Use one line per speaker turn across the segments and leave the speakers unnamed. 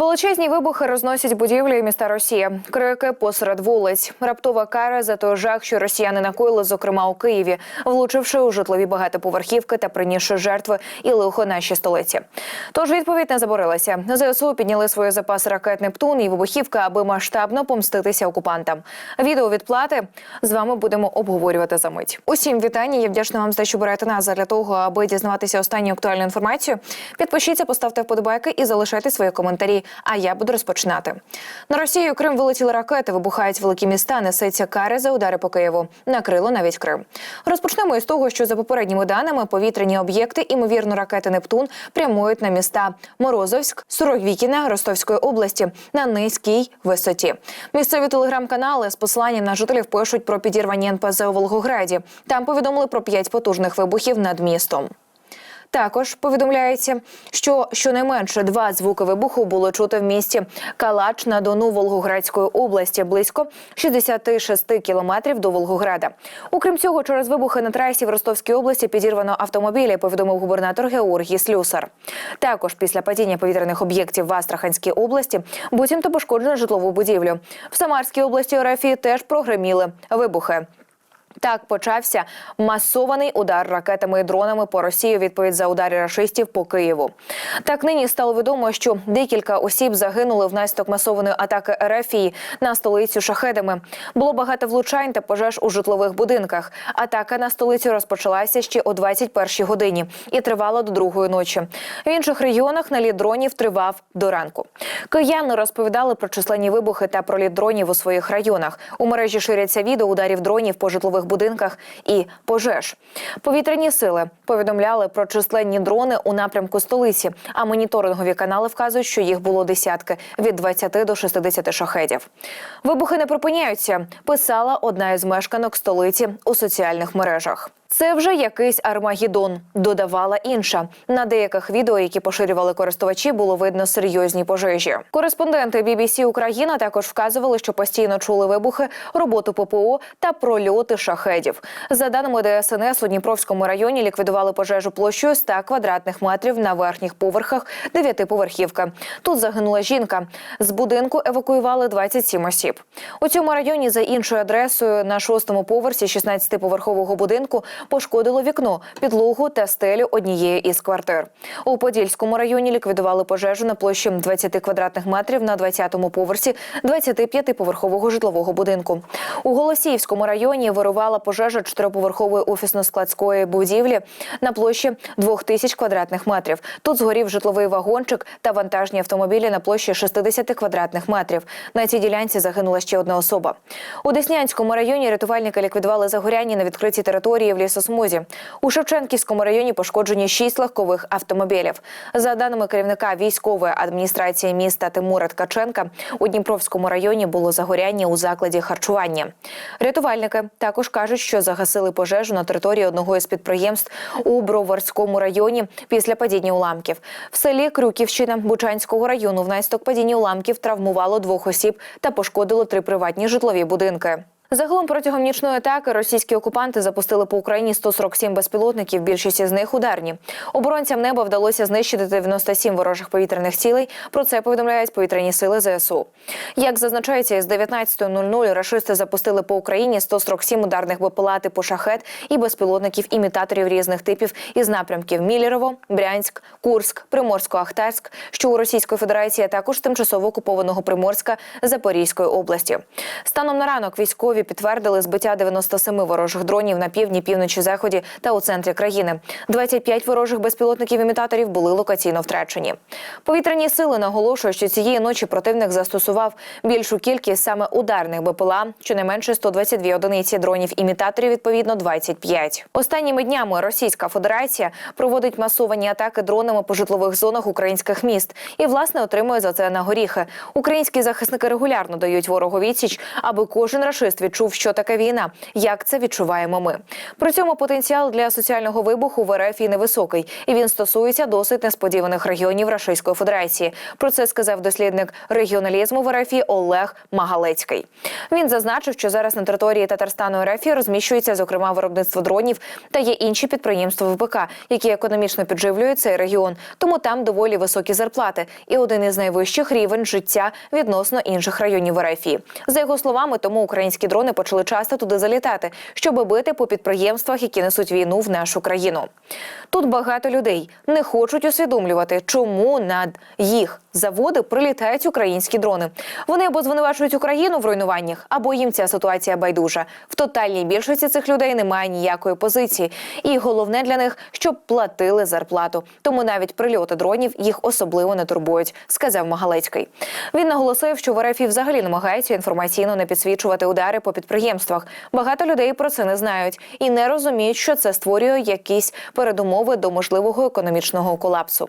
Величезні вибухи розносять будівлі і міста Росії. Крики посеред вулиць. Раптова кара за той жах, що росіяни накоїли, зокрема у Києві, влучивши у житлові багатоповерхівки та принісши жертви і лихо нашій столиці. Тож відповідь не заборилася. ЗСУ підняли свої запаси ракет Нептун і вибухівка, аби масштабно помститися окупантам. Відео відплати з вами будемо обговорювати за мить. Усім вітання. Я вдячна вам за те, що берете нас для того, аби дізнаватися останню актуальну інформацію. Підпишіться, поставте вподобайки і залишайте свої коментарі. А я буду розпочинати. На Росію Крим вилетіли ракети, вибухають великі міста. Несеться кари за удари по Києву. Накрило навіть Крим. Розпочнемо із того, що за попередніми даними повітряні об'єкти, імовірно, ракети Нептун прямують на міста Морозовськ, Суровікіна Ростовської області на низькій висоті. Місцеві телеграм-канали з посиланням на жителів пишуть про підірвані НПЗ у Волгограді. Там повідомили про п'ять потужних вибухів над містом. Також повідомляється, що щонайменше два звуки вибуху було чути в місті Калач на Дону Волгоградської області, близько 66 кілометрів до Волгограда. Окрім цього, через вибухи на трасі в Ростовській області підірвано автомобілі. Повідомив губернатор Георгій Слюсар. Також після падіння повітряних об'єктів в Астраханській області буцімто пошкоджено житлову будівлю. В Самарській області РФ теж прогреміли вибухи. Так почався масований удар ракетами і дронами по Росії. Відповідь за удари рашистів по Києву. Так нині стало відомо, що декілька осіб загинули внаслідок масованої атаки РФії на столицю шахедами. Було багато влучань та пожеж у житлових будинках. Атака на столицю розпочалася ще о 21-й годині і тривала до другої ночі. В інших регіонах наліт дронів тривав до ранку. Кияни розповідали про численні вибухи та проліт дронів у своїх районах. У мережі ширяться відео ударів дронів по житлових будинках і пожеж. Повітряні сили повідомляли про численні дрони у напрямку столиці. А моніторингові канали вказують, що їх було десятки від 20 до 60 шахедів. Вибухи не припиняються. Писала одна із мешканок столиці у соціальних мережах. Це вже якийсь армагідон, додавала інша. На деяких відео, які поширювали користувачі, було видно серйозні пожежі. Кореспонденти BBC Україна також вказували, що постійно чули вибухи, роботу ППО та прольоти шахедів. За даними ДСНС, у Дніпровському районі ліквідували пожежу площею 100 квадратних метрів на верхніх поверхах дев'ятиповерхівки. Тут загинула жінка. З будинку евакуювали 27 осіб. У цьому районі за іншою адресою на шостому поверсі 16-поверхового будинку пошкодило вікно, підлогу та стелю однієї із квартир. У Подільському районі ліквідували пожежу на площі 20 квадратних метрів на 20-му поверсі 25-поверхового житлового будинку. У Голосіївському районі вирувала пожежа чотириповерхової офісно-складської будівлі на площі 2000 квадратних метрів. Тут згорів житловий вагончик та вантажні автомобілі на площі 60 квадратних метрів. На цій ділянці загинула ще одна особа. У Деснянському районі рятувальники ліквідували загоряння на відкритій території в лісосмузі. У Шевченківському районі пошкоджені шість легкових автомобілів. За даними керівника військової адміністрації міста Тимура Ткаченка, у Дніпровському районі було загоряння у закладі харчування. Рятувальники також кажуть, що загасили пожежу на території одного із підприємств у Броварському районі після падіння уламків. В селі Крюківщина Бучанського району внаслідок падіння уламків травмувало двох осіб та пошкодило три приватні житлові будинки. Загалом протягом нічної атаки російські окупанти запустили по Україні 147 безпілотників. Більшість із них ударні. Оборонцям неба вдалося знищити 97 ворожих повітряних цілей. Про це повідомляють повітряні сили ЗСУ. Як зазначається, із 19.00 рашисти запустили по Україні 147 ударних БПЛА типу шахет і безпілотників імітаторів різних типів із напрямків Мілєрово, Брянськ, Курськ, Приморсько-Ахтарськ, що у Російської Федерації, а також тимчасово окупованого Приморська Запорізької області. Станом на ранок військові підтвердили збиття 97 ворожих дронів на півдні, півночі, заході та у центрі країни. 25 ворожих безпілотників-імітаторів були локаційно втрачені. Повітряні сили наголошують, що цієї ночі противник застосував більшу кількість саме ударних БПЛА, щонайменше 122 одиниці дронів-імітаторів, відповідно 25. Останніми днями Російська Федерація проводить масовані атаки дронами по житлових зонах українських міст і власне отримує за це на горіхи. Українські захисники регулярно дають ворогу відсіч, аби кожен рашист відчув, що таке війна, як це відчуваємо ми. При цьому потенціал для соціального вибуху в РФ і невисокий, і він стосується досить несподіваних регіонів Російської Федерації. Про це сказав дослідник регіоналізму в РФ Олег Магалецький. Він зазначив, що зараз на території Татарстану РФ розміщується зокрема виробництво дронів та є інші підприємства ВПК, які економічно підживлюють цей регіон. Тому там доволі високі зарплати і один із найвищих рівень життя відносно інших районів РФ. За його словами, тому українські дрони почали часто туди залітати, щоб бити по підприємствах, які несуть війну в нашу країну. Тут багато людей не хочуть усвідомлювати, чому над їх заводи прилітають українські дрони. Вони або звинувачують Україну в руйнуваннях, або їм ця ситуація байдужа. В тотальній більшості цих людей немає ніякої позиції, і головне для них, щоб платили зарплату. Тому навіть прильоти дронів їх особливо не турбують, сказав Магалецький. Він наголосив, що в РФ взагалі намагаються інформаційно не підсвічувати удари по підприємствах. Багато людей про це не знають і не розуміють, що це створює якісь передумови до можливого економічного колапсу.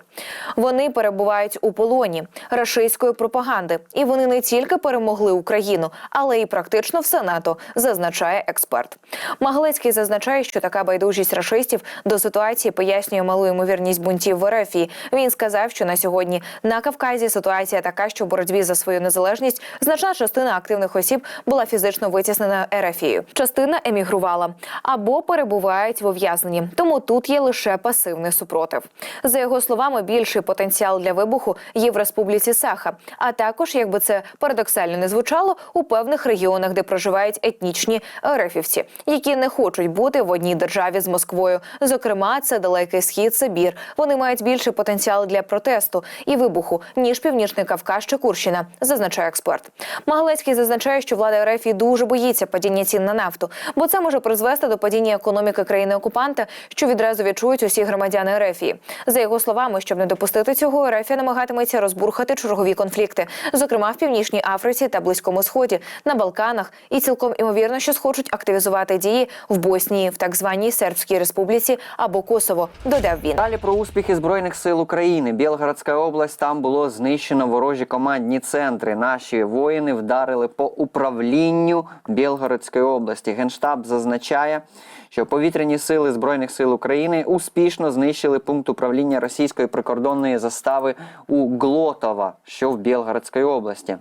Вони перебувають у полоні рашистської пропаганди, і вони не тільки перемогли Україну, але й практично все НАТО, зазначає експерт. Магалецький зазначає, що така байдужість рашистів до ситуації пояснює малу ймовірність бунтів в РФ. Він сказав, що на сьогодні на Кавказі ситуація така, що в боротьбі за свою незалежність значна частина активних осіб була фізично витіснена РФією. Частина емігрувала або перебувають в ув'язненні. Тому тут є лише пасивний супротив. За його словами, більший потенціал для вибуху є в республіці Саха, а також, якби це парадоксально не звучало, у певних регіонах, де проживають етнічні РФівці, які не хочуть бути в одній державі з Москвою. Зокрема, це далекий схід, Сибір. Вони мають більший потенціал для протесту і вибуху ніж північний Кавказ чи Курщина, зазначає експерт. Магалецький зазначає, що влада РФ і дуже боїться падіння цін на нафту, бо це може призвести до падіння економіки країни окупанта, що відразу відчують усі громадяни РФ. За його словами, щоб не допустити цього, РФ намагатиметься розбурхати чергові конфлікти, зокрема в північній Африці та Близькому Сході, на Балканах, і цілком імовірно, що схочуть активізувати дії в Боснії, в так званій Сербській Республіці або Косово. Додав він.
Далі про успіхи збройних сил України. Білгородська область там було знищено ворожі командні центри. Наші воїни вдарили по управлінню Білгородської області. Генштаб зазначає, що повітряні сили збройних сил України успішно знищили пункт управління російської прикордонної застави у Глотова, що в Білгородській області.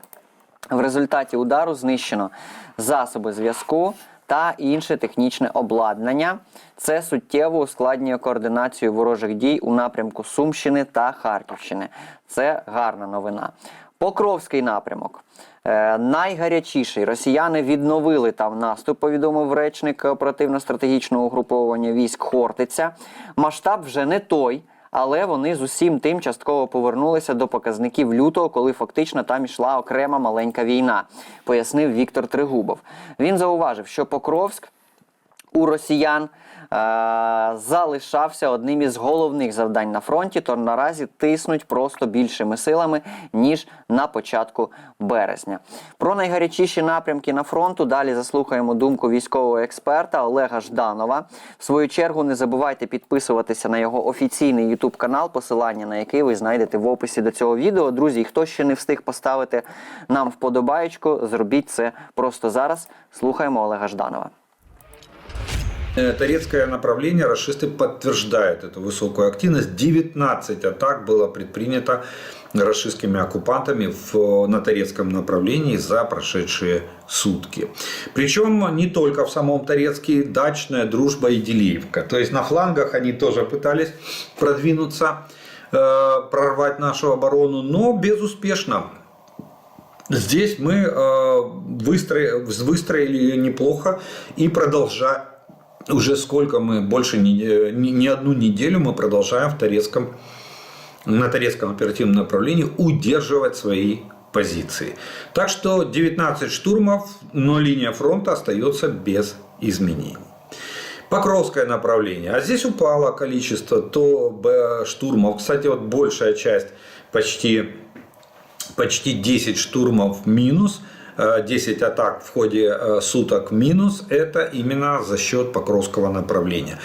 В результаті удару знищено засоби зв'язку та інше технічне обладнання. Це суттєво ускладнює координацію ворожих дій у напрямку Сумщини та Харківщини. Це гарна новина. Покровський напрямок. Е, найгарячіший росіяни відновили там наступ, повідомив речник оперативно-стратегічного угруповання військ Хортиця. Масштаб вже не той, але вони з усім тим частково повернулися до показників лютого, коли фактично там йшла окрема маленька війна, пояснив Віктор Тригубов. Він зауважив, що Покровськ у росіян е, залишався одним із головних завдань на фронті, то наразі тиснуть просто більшими силами ніж на початку березня. Про найгарячіші напрямки на фронту далі заслухаємо думку військового експерта Олега Жданова. В свою чергу не забувайте підписуватися на його офіційний ютуб канал, посилання на який ви знайдете в описі до цього відео. Друзі, хто ще не встиг поставити нам вподобаєчку, зробіть це просто зараз. Слухаємо Олега Жданова.
Э, Торецкое направление расисты подтверждают эту высокую активность. 19 атак было предпринято расистскими оккупантами в, на Торецком направлении за прошедшие сутки. Причем не только в самом Торецке, Дачная, Дружба и Делиевка. То есть на флангах они тоже пытались продвинуться, э, прорвать нашу оборону, но безуспешно. Здесь мы э, выстроили, выстроили неплохо и продолжаем уже сколько мы, больше не, не, одну неделю мы продолжаем в Торецком, на Торецком оперативном направлении удерживать свои позиции. Так что 19 штурмов, но линия фронта остается без изменений. Покровское направление. А здесь упало количество то штурмов. Кстати, вот большая часть, почти, почти 10 штурмов минус – 10 атак в ходе суток минус, это именно за счет Покровского направления.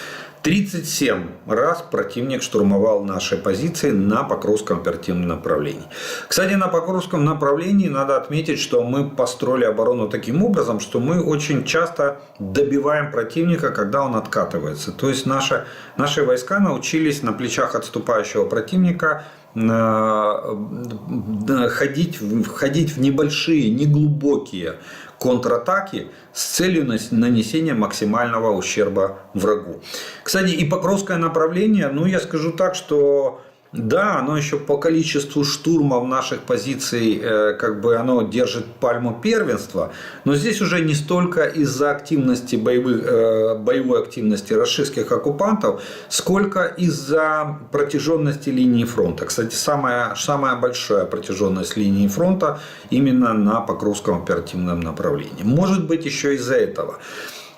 37 раз противник штурмовал наши позиции на Покровском оперативном направлении. Кстати, на Покровском направлении надо отметить, что мы построили оборону таким образом, что мы очень часто добиваем противника, когда он откатывается. То есть наши, наши войска научились на плечах отступающего противника э, ходить, в- ходить в небольшие, неглубокие контратаки с целью нанесения максимального ущерба врагу. Кстати, и Покровское направление, ну я скажу так, что да, оно еще по количеству штурмов наших позиций, э, как бы оно держит пальму первенства, но здесь уже не столько из-за активности боевых, э, боевой активности российских оккупантов, сколько из-за протяженности линии фронта. Кстати, самая, самая большая протяженность линии фронта именно на Покровском оперативном направлении. Может быть, еще из-за этого.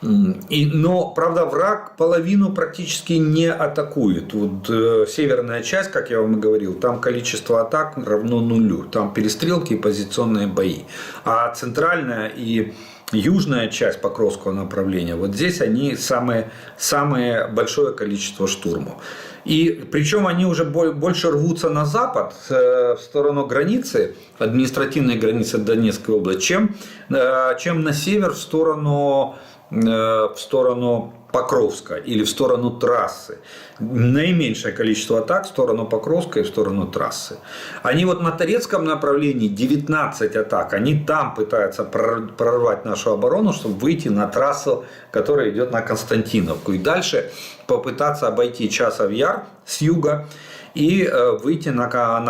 И, но, правда, враг половину практически не атакует. Вот э, северная часть, как я вам и говорил, там количество атак равно нулю. Там перестрелки и позиционные бои. А центральная и южная часть Покровского направления, вот здесь они самые, самое большое количество штурмов. И причем они уже бо- больше рвутся на запад, э, в сторону границы, административной границы Донецкой области, чем, э, чем на север в сторону, в сторону Покровска или в сторону трассы. Наименьшее количество атак в сторону Покровска и в сторону трассы. Они вот на Торецком направлении 19 атак. Они там пытаются прор- прорвать нашу оборону, чтобы выйти на трассу, которая идет на Константиновку. И дальше попытаться обойти Часов Яр с юга и э, выйти на,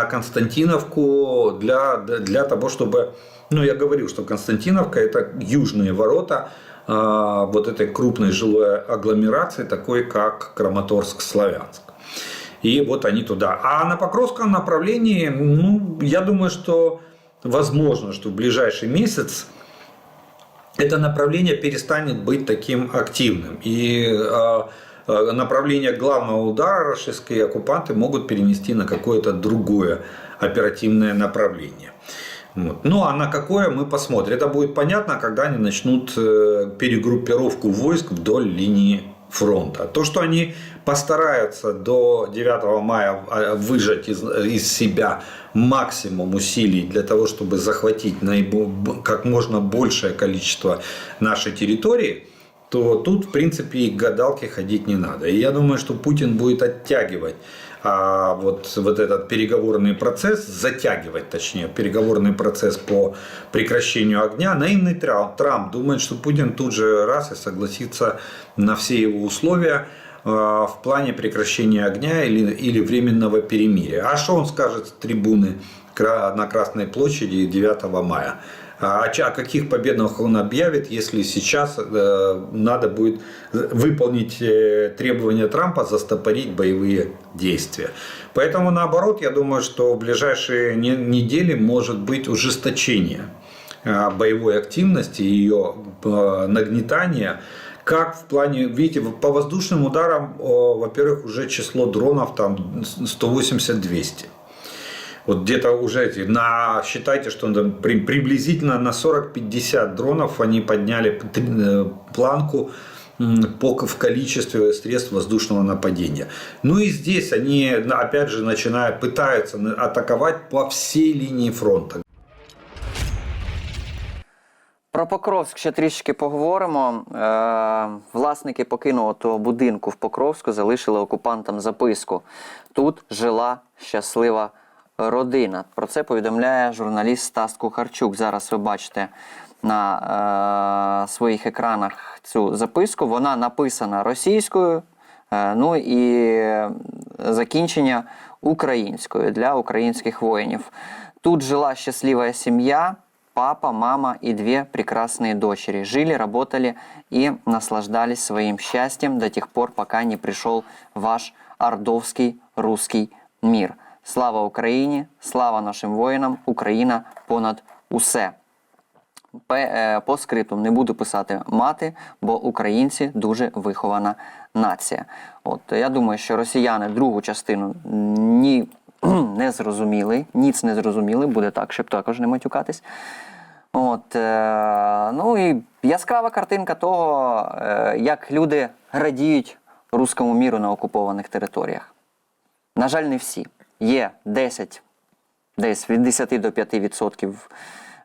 Константиновку для, для того, чтобы... Ну, я говорил, что Константиновка – это южные ворота э, вот этой крупной жилой агломерации, такой как Краматорск-Славянск. И вот они туда. А на Покровском направлении, ну, я думаю, что возможно, что в ближайший месяц это направление перестанет быть таким активным. И э, э, направление главного удара российские оккупанты могут перенести на какое-то другое оперативное направление. Вот. Ну а на какое мы посмотрим. Это будет понятно, когда они начнут э, перегруппировку войск вдоль линии фронта. То, что они постараются до 9 мая а, выжать из, из себя максимум усилий для того, чтобы захватить наибо- как можно большее количество нашей территории, то тут, в принципе, и к гадалке ходить не надо. И я думаю, что Путин будет оттягивать а, вот, вот этот переговорный процесс, затягивать, точнее, переговорный процесс по прекращению огня. Наивный Тра- Трамп думает, что Путин тут же раз и согласится на все его условия а, в плане прекращения огня или, или временного перемирия. А что он скажет с трибуны на Красной площади 9 мая? А о каких победах он объявит, если сейчас э, надо будет выполнить э, требования Трампа, застопорить боевые действия. Поэтому наоборот, я думаю, что в ближайшие не- недели может быть ужесточение э, боевой активности, ее нагнетания, как в плане, видите, по воздушным ударам, во-первых, уже число дронов там 180-200. Вот где-то уже эти, на, считайте, что при- приблизительно на 40-50 дронов они подняли э, планку в количестве средств воздушного нападения. Ну и здесь они, опять же, начинают, пытаются атаковать по всей линии фронта.
Про Покровськ ще трішки поговоримо. Власники покинулого того будинку в Покровську залишили окупантам записку. Тут жила щаслива родина. Про це повідомляє журналіст Стас Кухарчук. Зараз ви бачите на е, своїх екранах цю записку. Вона написана російською, е, ну і закінчення українською для українських воїнів. Тут жила щаслива сім'я. Папа, мама и две прекрасные дочери жили, работали и наслаждались своим счастьем до тех пор, пока не пришел ваш ордовский русский мир. Слава Україні! Слава нашим воїнам! Україна понад усе! Е, По скрипту не буду писати мати, бо українці дуже вихована нація. От я думаю, що росіяни другу частину ні не зрозуміли, ніц не зрозуміли, буде так, щоб також не матюкатись. От, е, ну і яскрава картинка того, е, як люди радіють руському міру на окупованих територіях. На жаль, не всі. Є 10, десь від 10 до 5 відсотків,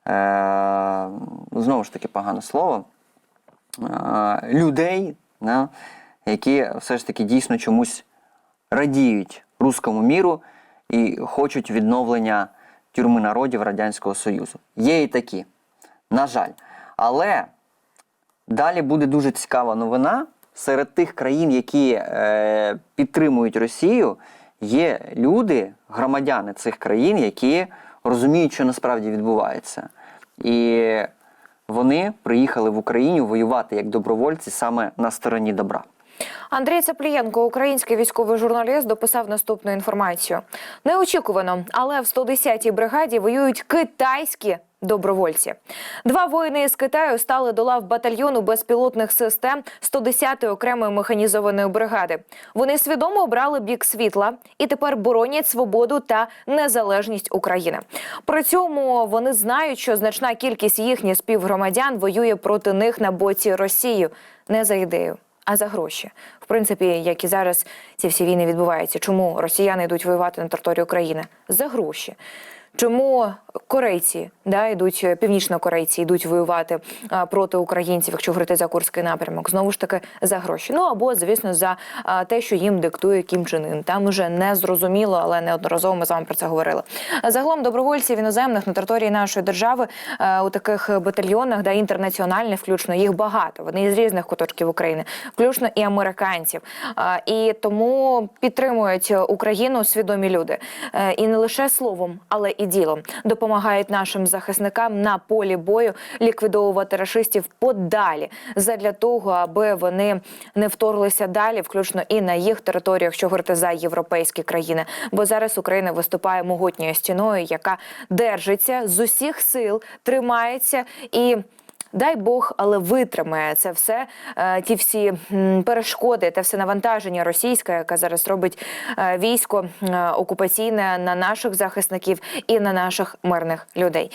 е, знову ж таки погане слово, е, людей, да, які все ж таки дійсно чомусь радіють руському міру і хочуть відновлення тюрми народів Радянського Союзу. Є і такі, на жаль. Але далі буде дуже цікава новина. Серед тих країн, які е, підтримують Росію, є люди, громадяни цих країн, які розуміють, що насправді відбувається. І вони приїхали в Україну воювати як добровольці саме на стороні добра.
Андрій Цаплієнко, український військовий журналіст, дописав наступну інформацію. Неочікувано, але в 110-й бригаді воюють китайські добровольці. Два воїни із Китаю стали до лав батальйону безпілотних систем 110-ї окремої механізованої бригади. Вони свідомо обрали бік світла і тепер боронять свободу та незалежність України. При цьому вони знають, що значна кількість їхніх співгромадян воює проти них на боці Росії не за ідею а за гроші. В принципі, як і зараз ці всі війни відбуваються. Чому росіяни йдуть воювати на територію України? За гроші. Чому корейці да йдуть північнокорейці йдуть воювати а, проти українців, якщо говорити за курський напрямок, знову ж таки за гроші. Ну або звісно за а, те, що їм диктує Кім Чен Ын. Там уже не зрозуміло, але неодноразово ми з вами про це говорили. Загалом добровольців іноземних на території нашої держави а, у таких батальйонах, да інтернаціональних, включно їх багато. Вони з різних куточків України, включно і американців. А, І тому підтримують Україну свідомі люди. Е, І не лише словом, але і ділом допомагають нашим захисникам на полі бою ліквідовувати рашистів подалі, задля того, аби вони не вторглися далі, включно і на їх територіях, що говорити за європейські країни. Бо зараз Україна виступає могутньою стіною, яка держиться з усіх сил, тримається і. Дай Бог, але витримає це все, е, ті всі перешкоди те все навантаження російське, яке зараз робить е, військо е, окупаційне на наших захисників і на наших мирних людей.